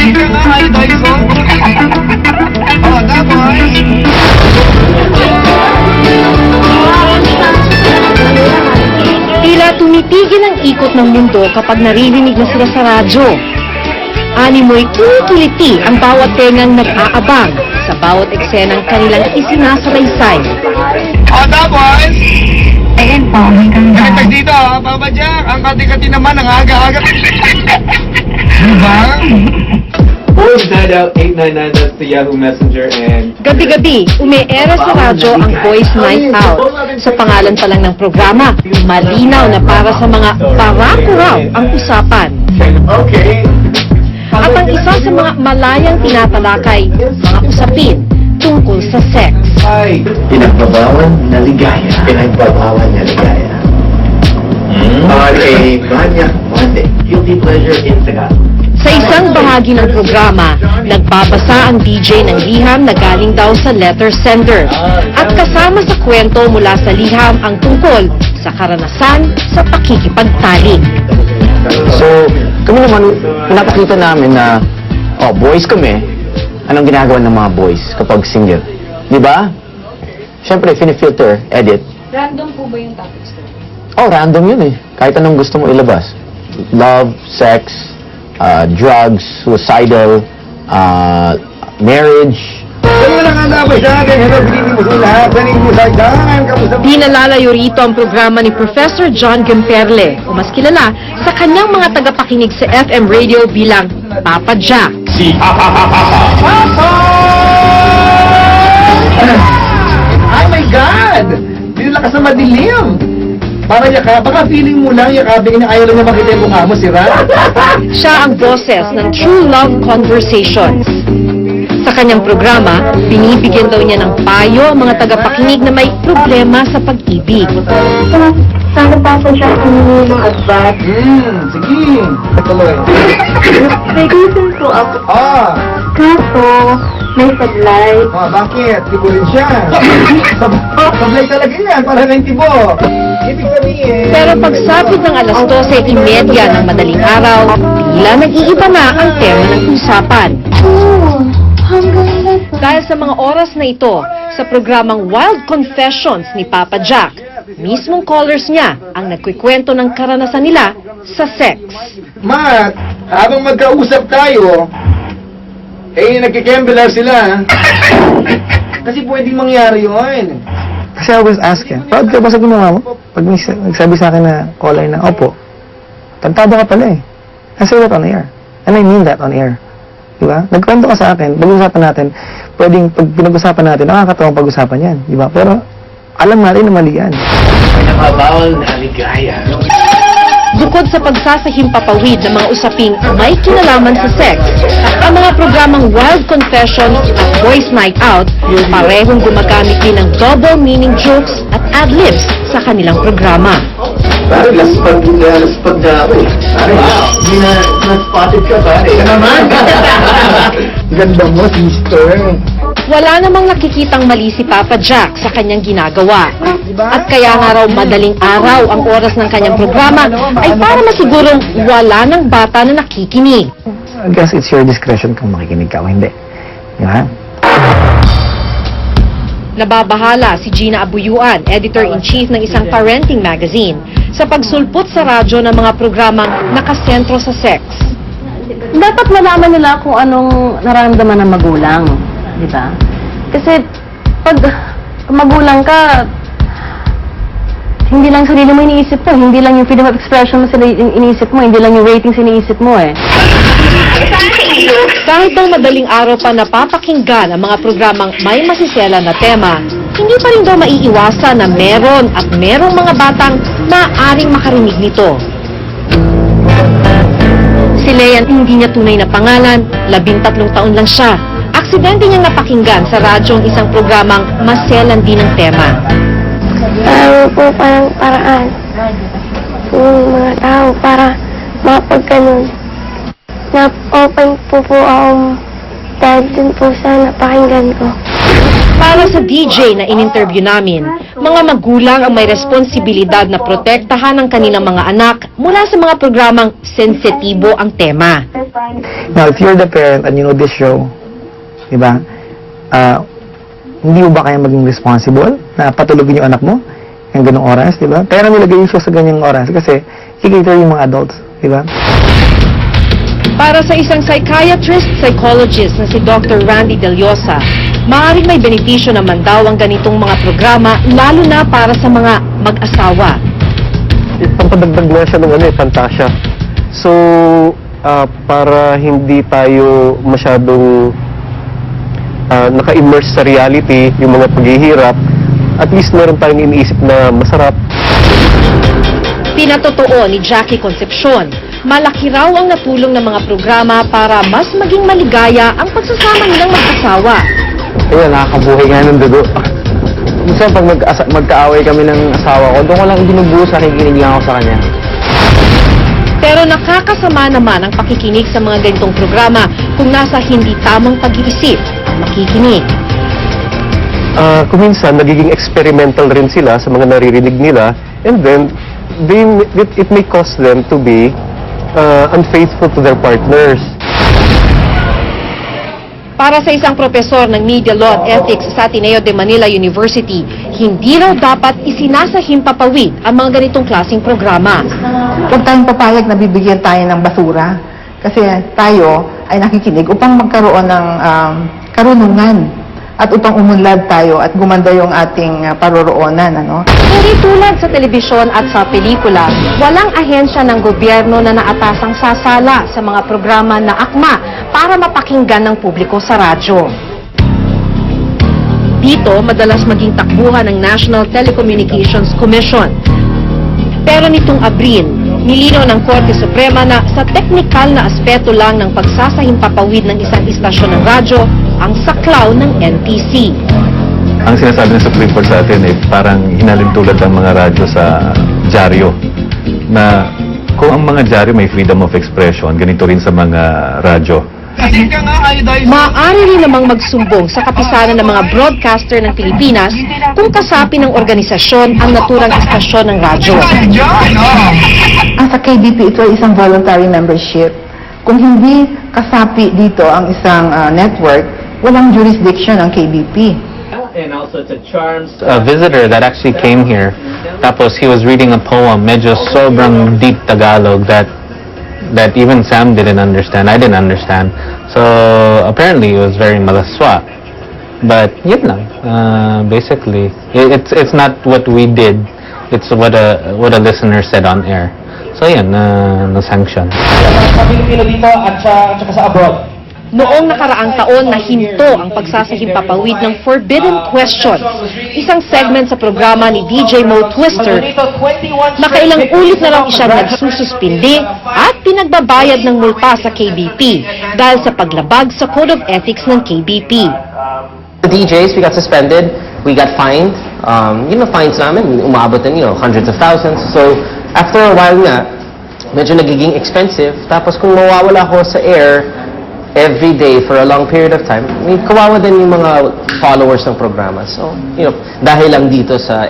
Ka nga, ay Dyson. Oh, tapos. Tila tumitigil ang ikot ng mundo kapag naririnig na sila sa radyo. Animoy kiliti ang bawat tengang nag-aabang sa bawat eksenang kanilang isinasalaysay. Oh, tapos. Ayan po, hanggang Nakitag dito, ha, Papa Jack. Ang kati-kati naman, ang aga-aga. Diba? Boys Night Out 899, that's the Yahoo Messenger, and Gabi-gabi, umeera sa radyo ang Boys Night Out. Sa pangalan pa lang ng programa, malinaw na para sa mga barako raw ang usapan. okay. At ang isa sa mga malayang tinatalakay, mga usapin tungkol sa sex. Hi. Pinagbabawan na ligaya. Pinagbabawan na ligaya. On a Manyak Monday. Guilty pleasure in Tagalog. Sa isang bahagi ng programa, nagbabasa ang DJ ng liham na galing daw sa letter sender. At kasama sa kwento mula sa liham ang tungkol sa karanasan sa pakikipagtalik. So, kami naman, pinapakita namin na, oh, boys kami, anong ginagawa ng mga boys kapag single? Di ba? Siyempre, filter, edit. Random po ba yung topics ko? Oh, random yun eh. Kahit anong gusto mo ilabas. Love, sex, uh, drugs, suicidal, uh, marriage, Ano na nga dapat sa akin? Hello, pinili mo sa lahat. Sanin mo sa daan. Kamusta Di nalalayo rito ang programa ni Professor John Gemperle, o mas kilala sa kanyang mga tagapakinig sa FM radio bilang Papa Jack. Oh my God! Dinalakas na madilim! Para yaka, baka feeling mo lang yakabing na ayaw lang na makita yung mukha mo, sira? Siya ang boses ng True Love Conversations. Sa kanyang programa, binibigyan daw niya ng payo ang mga tagapakinig na may problema sa pag-ibig. Sana pa po siya humingi ng advice. Hmm, sige. Tuloy. May reason po ako. Ah, Kaso, may sablay. ah, bakit? Tibo rin siya. Sab- Sablay talaga yan, para ng tibo. Ibig. Pero pagsapit ng alas 12.30 ng madaling araw, tila nag-iiba na ang tema ng usapan. Dahil sa mga oras na ito, sa programang Wild Confessions ni Papa Jack, mismong callers niya ang nagkikwento ng karanasan nila sa sex. Matt, habang magkausap tayo, eh, nagkikembelar sila. Kasi pwedeng mangyari yun. Kasi I always ask him, proud ka ba sa ginawa mo? Pag may sa- nagsabi sa akin na caller na, opo, tantado ka pala eh. I say that on air. And I mean that on air. Diba? Nagkwento ka sa akin, pag-usapan natin, pwedeng pag pinag-usapan natin, nakakatawang pag-usapan yan. Diba? Pero alam natin na mali yan. Pinagbabawan na ligaya. Bukod sa pagsasahimpapawid ng mga usaping may kinalaman sa sex, ang mga programang Wild Confessions at Boys Night Out parehong gumagamit din ng double meaning jokes at ad-libs sa kanilang programa. Pare, laspag, laspag na ako eh. Pare, hindi na, na-spotted ka pare. Ka naman. Ganda mo, sister. Wala namang nakikitang mali si Papa Jack sa kanyang ginagawa. At kaya nga raw madaling araw ang oras ng kanyang programa ay para masigurong wala ng bata na nakikinig. I guess it's your discretion kung makikinig ka o hindi. Diba? Nababahala si Gina Abuyuan, editor-in-chief ng isang parenting magazine, sa pagsulpot sa radyo ng mga programang nakasentro sa sex. Dapat malaman nila kung anong nararamdaman ng magulang. Di ba? Kasi pag magulang ka, hindi lang sarili mo iniisip mo, hindi lang yung freedom of expression mo sila in- iniisip mo, hindi lang yung ratings iniisip mo eh. Kahit ang madaling araw pa napapakinggan ang mga programang may masisela na tema, hindi pa rin daw maiiwasan na meron at merong mga batang maaaring makarinig nito. Si Lean, hindi niya tunay na pangalan, labintatlong taon lang siya. Aksidente niyang napakinggan sa radyo ang isang programang maselan din ng tema. Marami po parang paraan yung mga tao para mapagganon. Na open po po ako dahil dun po sa napakinggan ko. Para sa DJ na in-interview namin, mga magulang ang may responsibilidad na protektahan ang kanilang mga anak mula sa mga programang sensitibo ang tema. Now, if you're the parent and you know this show, di ba, ah, hindi mo ba kaya maging responsible na patulogin yung anak mo ng ganong oras, di ba? Kaya nilagay yung show sa ganyang oras kasi i-cater yung mga adults, di ba? Para sa isang psychiatrist psychologist na si Dr. Randy Deliosa, maaaring may benepisyo naman daw ang ganitong mga programa lalo na para sa mga mag-asawa. Pampadagdag na siya ng ano eh, fantasya. So, ah, para hindi tayo masyadong ah, naka-immerse sa reality, yung mga paghihirap, at least meron tayong iniisip na masarap, Pinatotoo ni Jackie Concepcion, malaki raw ang natulong ng mga programa para mas maging maligaya ang pagsasama nilang mag-asawa. Ayun, nakakabuhay nga ng dugo. Minsan pag mag magkaaway kami ng asawa ko, doon ko lang binubuo sa nakikinig lang ako sa kanya. Pero nakakasama naman ang pakikinig sa mga ganitong programa kung nasa hindi tamang pag-iisip ang makikinig. Ah, kung minsan nagiging experimental rin sila sa mga naririnig nila and then they, it, it may cause them to be ah, unfaithful to their partners. Para sa isang profesor ng Media Law at Ethics sa Ateneo de Manila University, hindi raw dapat isinasahim papawid ang mga ganitong klaseng programa. Huwag tayong papayag na bibigyan tayo ng basura. Kasi tayo ay nakikinig upang magkaroon ng um, karunungan at upang umunlad tayo at gumanda yung ating uh, paroroonan. Ano? Hindi tulad sa telebisyon at sa pelikula, walang ahensya ng gobyerno na naatasang sasala sa mga programa na akma para mapakinggan ng publiko sa radyo. Dito, madalas maging takbuhan ng National Telecommunications Commission. Pero nitong Abril, nilinaw ng Korte Suprema na sa teknikal na aspeto lang ng pagsasahimpapawid ng isang istasyon ng radyo ang saklaw ng NTC. ang sinasabi ng Supreme Court sa atin ay parang hinalin tulad ang mga radyo sa dyaryo na kung ang mga dyaryo may freedom of expression, ganito rin sa mga radyo. Maaari rin namang magsumbong sa kapisanan ng mga broadcaster ng Pilipinas kung kasapi ng organisasyon ang naturang istasyon ng radyo. Ang sa KBP, ito ay isang voluntary membership. Kung hindi kasapi dito ang isang uh, network, walang jurisdiction ang KBP. And also to Charms. A visitor that actually came here, tapos he was reading a poem, medyo sobrang deep Tagalog that that even Sam didn't understand. I didn't understand. So apparently it was very malaswa. But yun lang. Uh, basically, it, it's it's not what we did. It's what a what a listener said on air. So yun, uh, na sanction. Noong nakaraang taon, nahinto ang pagsasahimpapawid ng Forbidden Questions, isang segment sa programa ni DJ Mo Twister. Nakailang ulit na lang siya nagsususpindi at pinagbabayad ng multa sa KBP dahil sa paglabag sa Code of Ethics ng KBP. The DJs, we got suspended, we got fined. Um, yun na fines namin, umabot ng, you know, hundreds of thousands. So, after a while nga, medyo nagiging expensive. Tapos kung mawawala ako sa air every day for a long period of time, may kawawa din yung mga followers ng programa. So, you know, dahil lang dito sa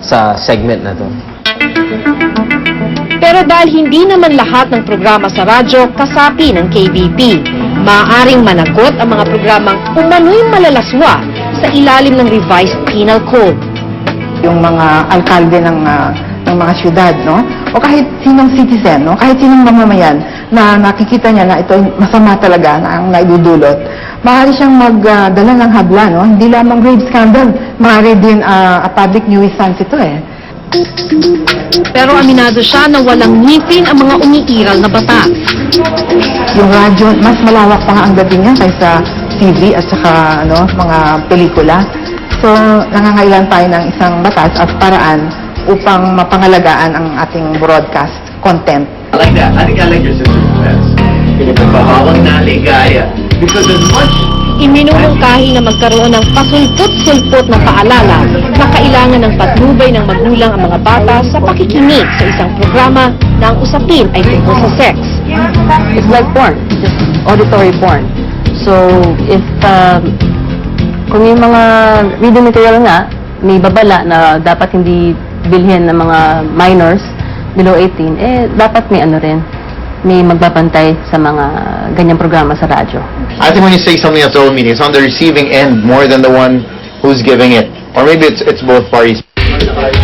sa segment na to. Pero dahil hindi naman lahat ng programa sa radyo kasapi ng KBP, maaaring managot ang mga programang umano'y malalaswa sa ilalim ng revised penal code. Yung mga alkalde ng, ah, ng mga syudad, no? O kahit sinong citizen, no? Kahit sinong mamamayan na nakikita niya na ito masama talaga na ang naidudulot, maaari siyang magdala ng habla, no? Hindi lamang rape scandal, maaari din ah, a public nuisance ito eh. Pero aminado siya na walang ngipin ang mga umiiral na batas. Yung radyo, mas malawak pa nga ang dating niya kaysa TV at saka ano, mga pelikula. So, nangangailan tayo ng isang batas at paraan upang mapangalagaan ang ating broadcast content. I like that. I think I like your sister's best. Pinagbabawal na ligaya. Because as much Iminumungkahi na magkaroon ng pasulpot-sulpot na paalala na kailangan ng patnubay ng magulang ang mga bata sa pakikinig sa isang programa na ang usapin ay tungkol sa sex. It's like porn, just auditory porn. So if um, Kung yung mga reading material nga, may babala na dapat hindi bilhin ng mga minors below 18, eh dapat may ano rin, may magbabantay sa mga ganyang programa sa radyo. I think when you say something that's old media, it's on the receiving end more than the one who's giving it. Or maybe it's it's both parties.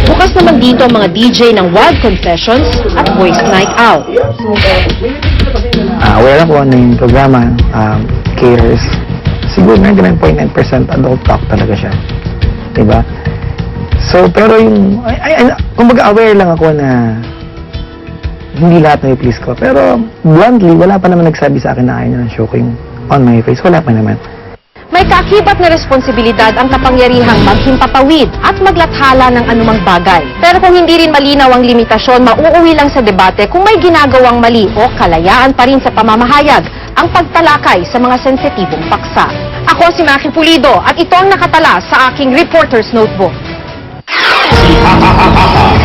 Bukas naman dito ang mga DJ ng Wild Confessions at Boys Night Out. Ah, aware ako ano yung programa um, caters. Siguro 99.9% adult talk talaga siya. Diba? So, pero yung, ay, ay, kumbaga aware lang ako na hindi lahat na please ko. Pero bluntly, wala pa naman nagsabi sa akin na ayaw niya ng show ko yung on my face. Wala pa naman. May kakibat na responsibilidad ang kapangyarihang maghimpapawid at maglathala ng anumang bagay. Pero kung hindi rin malinaw ang limitasyon, mauuwi lang sa debate kung may ginagawang mali o kalayaan pa rin sa pamamahayag ang pagtalakay sa mga sensitibong paksa. Ako si Maki Pulido at ito ang nakatala sa aking Reporter's Notebook. Hahaha.